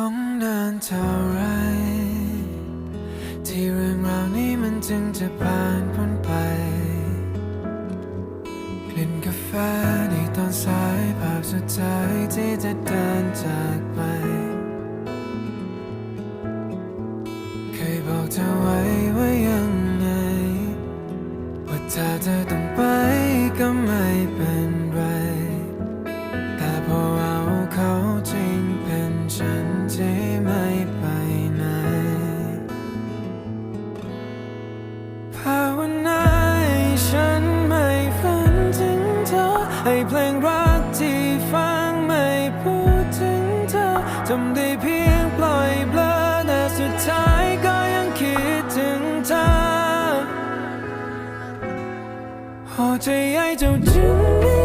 ต้องเดินเท่าไร ที่เรื่องราวนี้มันจึงจะผ่านพ้นไป กลิ่นกาแฟในตอนสายภาพสุดท้ายที่จะเดินจากไป เคยบอกเธอไว้ว่ายังไง ว่าถ้าเธอต้อง พอใจให้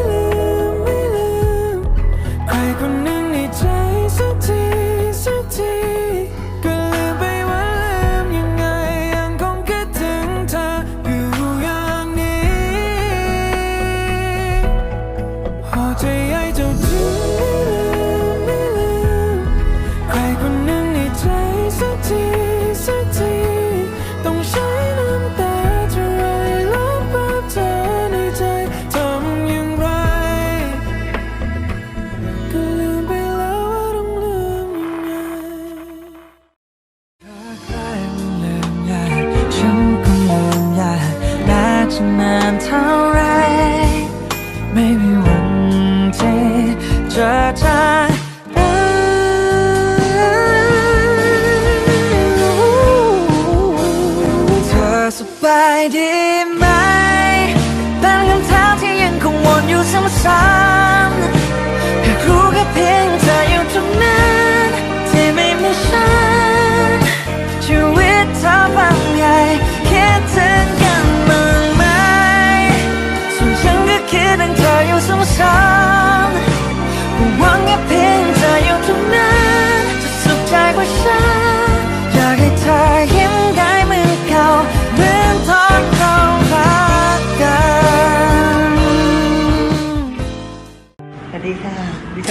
จะจากเธอสบายดีไหม เป็นคำถามที่ยังคงวนอยู่ซ้ำๆแค่รู้แค่เพียงเธอ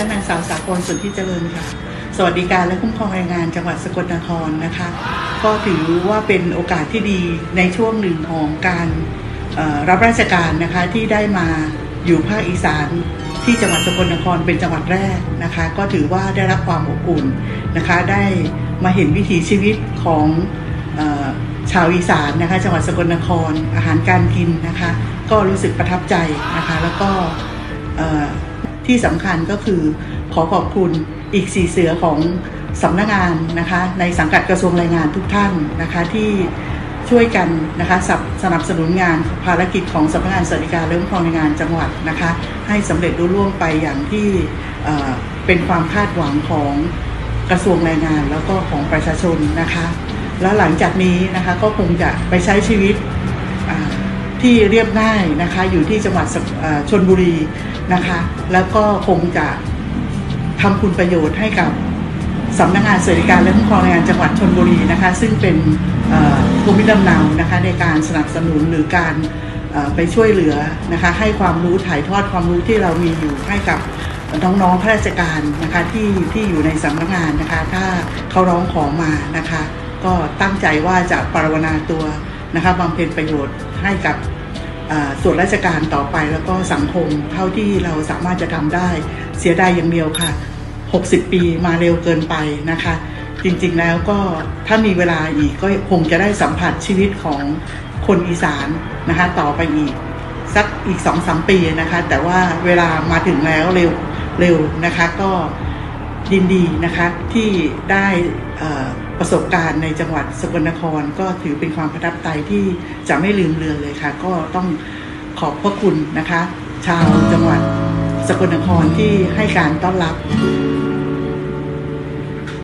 ฉันนางสาวสากลสุทธิเจริญค่ะ สวัสดิการและคุ้มครองแรงงานจังหวัดสกลนครนะคะ ก็ถือว่าเป็นโอกาสที่ดีในช่วงหนึ่งของการรับราชการนะคะที่ได้มาอยู่ภาคอีสานที่จังหวัดสกลนครเป็นจังหวัดแรกนะคะ ก็ถือว่าได้รับความอบอุ่นนะคะ ได้มาเห็นวิถีชีวิตของออชาวอีสานนะคะ จังหวัดสกลนครอาหารการกินนะคะ ก็รู้สึกประทับใจนะคะ แล้วก็ ที่สำคัญก็คือขอขอบคุณอีกสีเสือของสำนักงานนะคะในสังกัดกระทรวงแรงงานทุกท่านนะคะที่ช่วยกันนะคะสนับสนับสนุนงานภารกิจของสำนักงานสวัสดิการและคุ้มครองแรงงานจังหวัดนะคะให้สำเร็จรุ่ล่วงไปอย่างที่เป็นความคาดหวังของกระทรวงแรงงานแล้วก็ของประชาชนนะคะ แล้วหลังจากนี้นะคะก็คงจะไปใช้ชีวิต ที่เรียบง่ายนะคะอยู่ที่จังหวัดชนบุรีนะคะ แล้วก็คงจะทำคุณประโยชน์ให้กับสำนักงานสวัสดิการและคุ้มครองแรงงานจังหวัดชนบุรีนะคะ ซึ่งเป็นภูมิลำเนานะคะในการสนับสนุนหรือการไปช่วยเหลือนะคะให้ความรู้ถ่ายทอดความรู้ที่เรามีอยู่ให้กับน้องๆข้าราชการนะคะที่ที่อยู่ในสำนักงานนะคะ ถ้าเขาร้องขอมานะคะ ก็ตั้งใจว่าจะปรารถนาตัวนะคะบำเพ็ญประโยชน์ ให้กับส่วนราชการต่อไปแล้วก็สังคมเท่าที่เราสามารถจะทำได้ เสียดายอย่างเดียวค่ะ 60 ปีมาเร็วเกินไปนะคะ จริงๆแล้วก็ถ้ามีเวลาอีกก็คงจะได้สัมผัสชีวิตของคนอีสานนะคะต่อไปอีก สักอีกสองสามปีนะคะ แต่ว่าเวลามาถึงแล้วเร็วเร็วนะคะก็ ยินดีนะคะที่ได้ประสบการณ์ในจังหวัดสกลนคร ก็ถือเป็นความประทับใจที่จะไม่ลืมเลือนเลยค่ะ ก็ต้องขอบพระคุณนะคะ ชาวจังหวัดสกลนครที่ให้การต้อนรับ